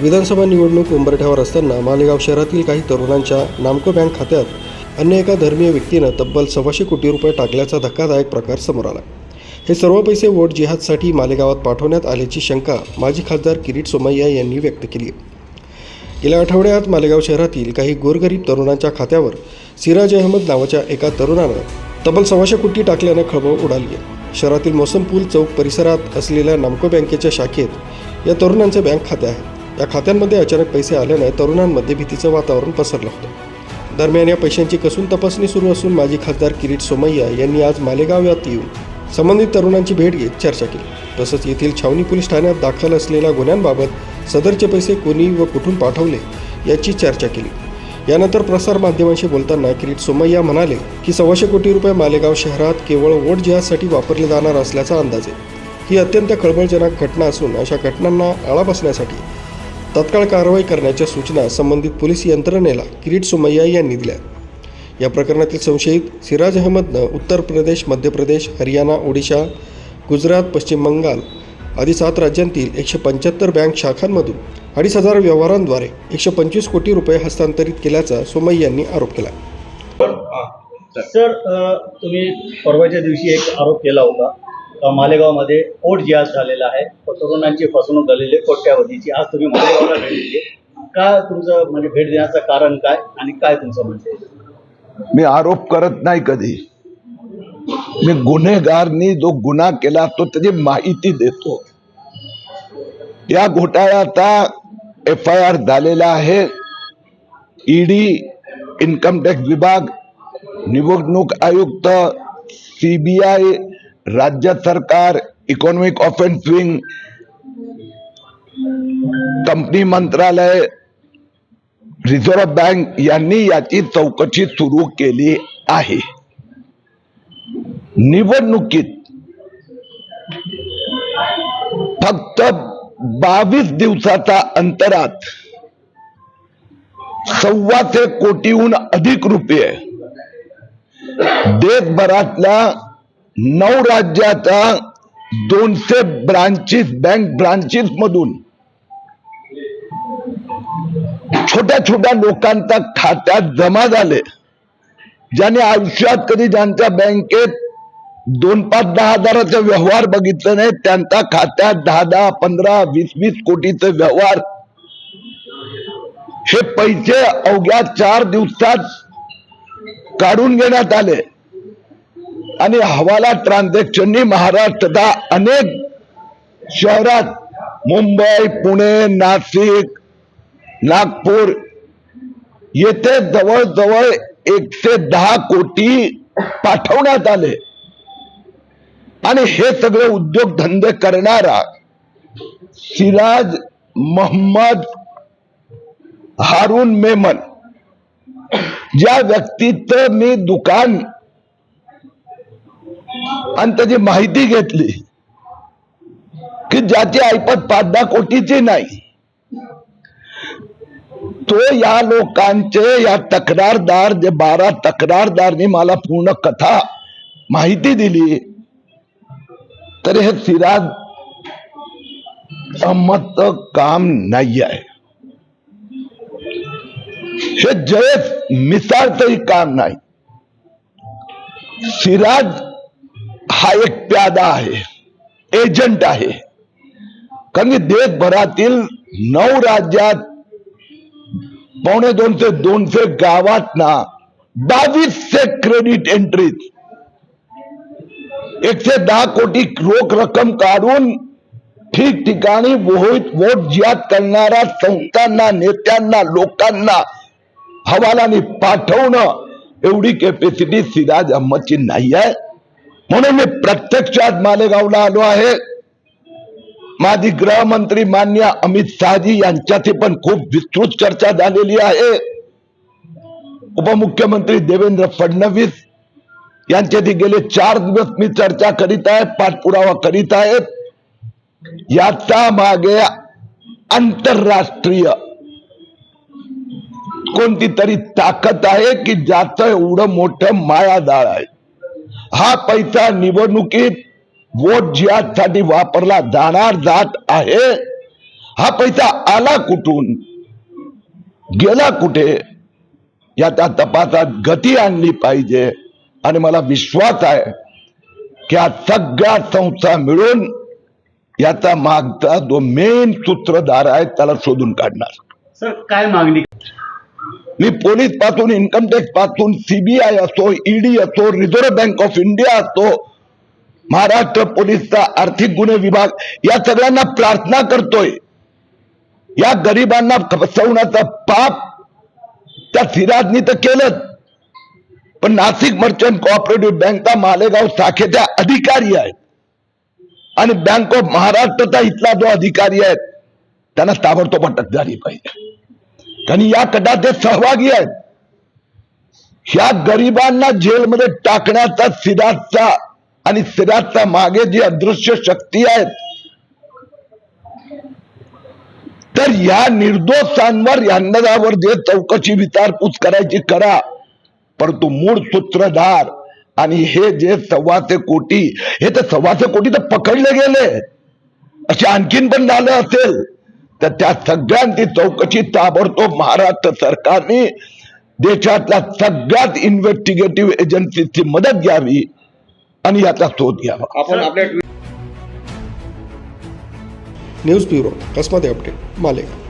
विधानसभा निवडणूक उंबरठ्यावर असताना मालेगाव शहरातील काही तरुणांच्या नामको बँक खात्यात अन्य एका धर्मीय व्यक्तीनं तब्बल सव्वाशे कोटी रुपये टाकल्याचा धक्कादायक प्रकार समोर आला. हे सर्व पैसे वोट जिहादसाठी मालेगावात पाठवण्यात आल्याची शंका माजी खासदार किरीट सोमय्या यांनी व्यक्त केली गेल्या आठवड्यात मालेगाव शहरातील काही गोरगरीब तरुणांच्या खात्यावर सिराज अहमद नावाच्या एका तरुणानं तब्बल सव्वाशे कोटी टाकल्यानं खळबळ उडाली शहरातील मोसम पूल चौक परिसरात असलेल्या नामको बँकेच्या शाखेत या तरुणांचे बँक खाते आहे. या खात्यांमध्ये अचानक पैसे आल्यानं तरुणांमध्ये भीतीचं वातावरण पसरलं होतं. दरम्यान या पैशांची कसून तपासणी सुरू असून माजी खासदार किरीट सोमय्या यांनी आज मालेगाव यात येऊन संबंधित तरुणांची भेट घेत चर्चा केली. तसंच येथील छावणी पोलीस ठाण्यात दाखल असलेल्या गुन्ह्यांबाबत सदरचे पैसे कोणी व कुठून पाठवले याची चर्चा केली. यानंतर प्रसारमाध्यमांशी बोलताना किरीट सोमय्या म्हणाले की सव्वाशे कोटी रुपये मालेगाव शहरात केवळ वोट जिहासाठी वापरले जाणार असल्याचा अंदाज आहे. ही अत्यंत खळबळजनक घटना असून अशा घटनांना आळा बसण्यासाठी तत्काळ कारवाई करण्याच्या सूचना संबंधित पोलीस यंत्रणेला किरीट सुमय्या यांनी दिल्या. या प्रकरणातील संशयित सिराज अहमदनं उत्तर प्रदेश मध्य प्रदेश हरियाणा ओडिशा गुजरात पश्चिम बंगाल आदी सात राज्यांतील एकशे पंच्याहत्तर बँक शाखांमधून अडीच हजार व्यवहारांद्वारे एकशे पंचवीस कोटी रुपये हस्तांतरित केल्याचा सोमय्या यांनी आरोप केला. सर तुम्ही परवाच्या दिवशी एक आरोप केला होता. मालेगावमध्ये ओट जिहाद झालेला आहे तरुणांची फसवणूक झालेली आहे कोट्यावधीची. आज तुम्ही मालेगावला भेट दिली. का तुमचं म्हणजे भेट देण्याचं कारण काय आणि काय तुमचं म्हणजे मी आरोप करत नाही कधी. मी गुन्हेगारनी जो गुन्हा केला तो त्याची माहिती देतो. या घोटाळ्याचा एफ आय आर झालेला आहे. ईडी इन्कम टॅक्स विभाग निवडणूक आयुक्त सीबीआय राज्य सरकार इकॉनॉमिक ऑफेन्स विंग कंपनी मंत्रालय रिझर्व्ह बँक यांनी याची चौकशी सुरू केली आहे. निवडणुकीत फक्त बावीस दिवसाचा अंतरात सव्वाशे कोटीहून अधिक रुपये देशभरातल्या नऊ राज्याच्या दोनशे ब्रांचेस बँक ब्रांचेस मधून. छोट्या छोट्या लोकांच्या खात्यात जमा झाले. ज्याने आयुष्यात कधी ज्यांच्या बँकेत दोन पाच दहा हजाराचा व्यवहार बघितलं नाही त्यांच्या खात्यात दहा दहा पंधरा वीस वीस कोटीचे व्यवहार. हे पैसे अवघ्या चार दिवसात काढून घेण्यात आले. आणि हवाला ट्रान्झॅक्शननी महाराष्ट्राच्या अनेक शहरात मुंबई पुणे नाशिक नागपूर येथे जवळजवळ एकशे दहा कोटी पाठवण्यात आले. आणि हे सगळे उद्योगधंदे करणारा सिराज मोहम्मद हारून मेमन ज्या व्यक्तीचं मी दुकान आणि त्याची माहिती घेतली की ज्याची ऐपत पाच दहा कोटीची नाही. तो या लोकांचे या तक्रारदार जे बारा तक्रारदारनी मला पूर्ण कथा माहिती दिली तर हे सिराज संमत काम नाही आहे. हे जयस मिसाळचंही काम नाही. सिराज हा एक प्यादा आहे, एजंट आहे. कारण की देशभरातील नऊ राज्यात पावणे दोनशे दोनशे गावात ना बावीसशे क्रेडिट एंट्रीज एकशे दहा कोटी रोख रक्कम काढून ठिकठिकाणी वोट वोट जियाद करणाऱ्या संस्थांना, नेत्यांना, लोकांना हवालाने पाठवणं एवढी कॅपॅसिटी सिराज अहमदची नाही आहे म्हणून मी प्रत्यक्षात मालेगावला आलो आहे. माजी गृहमंत्री मान्य अमित शहाजी यांच्याशी पण खूप विस्तृत चर्चा झालेली आहे. उपमुख्यमंत्री देवेंद्र फडणवीस यांच्याशी गेले चार दिवस मी चर्चा करीत आहे, पाठपुरावा करीत आहेत याचा मागे आंतरराष्ट्रीय कोणती तरी ताकद आहे की ज्याचं एवढं मोठं मायादाळ आहे. हा पैसा निवडणुकीत वोट जिहादसाठी वापरला जाणार जात आहे हा पैसा आला कुठून? गेला कुठे? याचा तपासात गती आणली पाहिजे. आणि मला विश्वास आहे की या सगळ्या संस्था मिळून याचा मागचा जो मेन सूत्रधार आहे त्याला शोधून काढणार. सर काय मागणी? मी पोलीसपासून इन्कम टॅक्सपासून सीबीआय असो ईडी असो रिझर्व्ह बँक ऑफ इंडिया असो महाराष्ट्र पोलीसचा आर्थिक गुन्हे विभाग या सगळ्यांना प्रार्थना करतोय. या गरिबांना फसवण्याचं पाप त्या सिराजनी तर केलं पण नाशिक मर्चंट कोऑपरेटिव्ह बँकचा मालेगाव शाखेच्या अधिकारी आहेत. आणि बँक ऑफ महाराष्ट्रचा इथला जो अधिकारी आहे त्यांना ताबडतोब अटक झाली पाहिजे. त्यांनी या कटात ते सहभागी आहेत ह्या गरिबांना जेलमध्ये टाकण्याचा सिराजचा आणि सिराजचा मागे जी अदृश्य शक्ती आहेत तर या निर्दोषांवर यांनावर जे चौकशी विचारपूस करायची करा परंतु मूळ सूत्रधार आणि हे जे सव्वाशे कोटी हे तर सव्वाशे कोटी तर पकडले गेले. असे आणखीन पण झालं असेल. तर त्या सगळ्यांची चौकशी ताबडतोब महाराष्ट्र सरकारने देशातल्या सगळ्यात इन्व्हेस्टिगेटिव्ह एजन्सीची मदत घ्यावी आणि याचा शोध घ्यावा. आपण आपल्या न्यूज ब्युरो कसमध्ये अपडेट मालेगाव